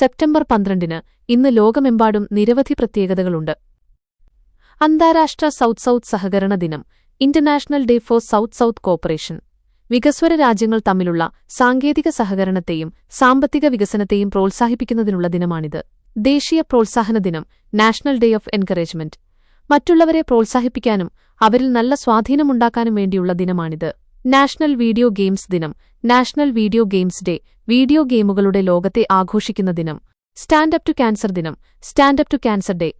September പന്ത്രണ്ടിന് ഇന്ന് ലോകമെമ്പാടും നിരവധി പ്രത്യേകതകളുണ്ട്. അന്താരാഷ്ട്ര സൗത്ത് സൗത്ത് സഹകരണ ദിനം international day for south south cooperation. വികസ്വര രാജ്യങ്ങൾ തമ്മിലുള്ള സാങ്കേതിക സഹകരണത്തെയും സാമ്പത്തിക വികസനത്തെയും പ്രോത്സാഹിപ്പിക്കുന്നതിനുള്ള ദിനമാണിത്. ദേശീയ പ്രോത്സാഹന ദിനം നാഷണൽ ഡേ ഓഫ് എൻകറേജ്മെന്റ്. മറ്റുള്ളവരെ പ്രോത്സാഹിപ്പിക്കാനും അവരിൽ നല്ല സ്വാധീനമുണ്ടാക്കാനും വേണ്ടിയുള്ള ദിനമാണിത്. നാഷണൽ വീഡിയോ ഗെയിംസ് ദിനം national video games day video ഗെയിമുകളുടെ ലോകത്തെ ആഘോഷിക്കുന്ന ദിനം. സ്റ്റാൻഡ് അപ്പ് ടു ക്യാൻസർ ദിനം stand up to cancer day.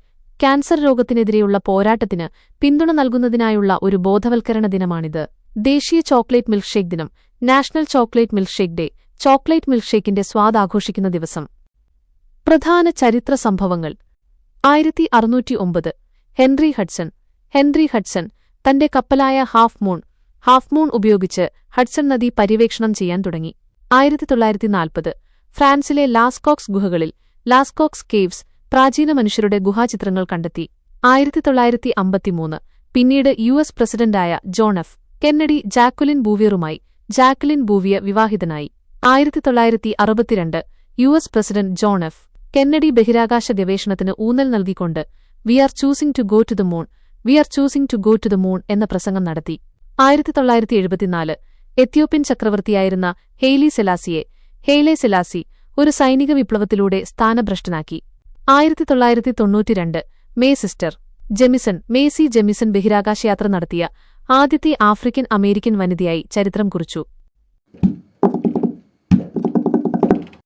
Cancer രോഗത്തിനെതിരെയുള്ള പോരാട്ടത്തിന് പിന്തുണ നൽകുന്നതിനായുള്ള ഒരു ബോധവൽക്കരണ ദിനമാണിത്. ദേശീയ ചോക്ലേറ്റ് മിൽക്ക് ഷേക്ക് ദിനം national chocolate milk shake day chocolate milk ഷേക്കിന്റെ സ്വാദ് ആഘോഷിക്കുന്ന ദിവസം. പ്രധാന ചരിത്ര സംഭവങ്ങൾ. ആയിരത്തി അറുന്നൂറ്റി ഒമ്പത് ഹെൻറി ഹഡ്സൺ. ഹെൻറി ഹഡ്സൺ തന്റെ കപ്പലായ ഹാഫ് മൂൺ ഹാഫ് മൂൺ ഉപയോഗിച്ച് ഹഡ്സൺ നദി പര്യവേക്ഷണം ചെയ്യാൻ തുടങ്ങി. ആയിരത്തി തൊള്ളായിരത്തി നാൽപ്പത് ഫ്രാൻസിലെ ലാസ്കോക്സ് ഗുഹകളിൽ ലാസ്കോക്സ് കേവ്സ് പ്രാചീന മനുഷ്യരുടെ ഗുഹാചിത്രങ്ങൾ കണ്ടെത്തി. ആയിരത്തി തൊള്ളായിരത്തി അമ്പത്തിമൂന്ന് പിന്നീട് യു എസ് പ്രസിഡന്റായ ജോൺ എഫ് കെന്നഡി ജാക്കുലിൻ ബൂവിയറുമായി ജാക്കുലിൻ ബൂവിയ വിവാഹിതനായി. ആയിരത്തി തൊള്ളായിരത്തി അറുപത്തിരണ്ട് U S president John F Kennedy ബഹിരാകാശ ഗവേഷണത്തിന് ഊന്നൽ നൽകിക്കൊണ്ട് we are choosing to go to the moon we are choosing to go to the moon എന്ന പ്രസംഗം നടത്തി. ആയിരത്തി തൊള്ളായിരത്തി എഴുപത്തിനാല് എത്യോപ്യൻ ചക്രവർത്തിയായിരുന്ന ഹെയ്ലി സെലാസിയെ ഹെയ്ലെ സെലാസി ഒരു സൈനിക വിപ്ലവത്തിലൂടെ സ്ഥാനഭ്രഷ്ടനാക്കി. ആയിരത്തി തൊള്ളായിരത്തി തൊണ്ണൂറ്റിരണ്ട് മേ സിസ്റ്റർ ജെമിസൺ മേസി ജെമിസൺ ബഹിരാകാശയാത്ര നടത്തിയ ആദ്യത്തെ ആഫ്രിക്കൻ അമേരിക്കൻ വനിതയായി ചരിത്രം കുറിച്ചു.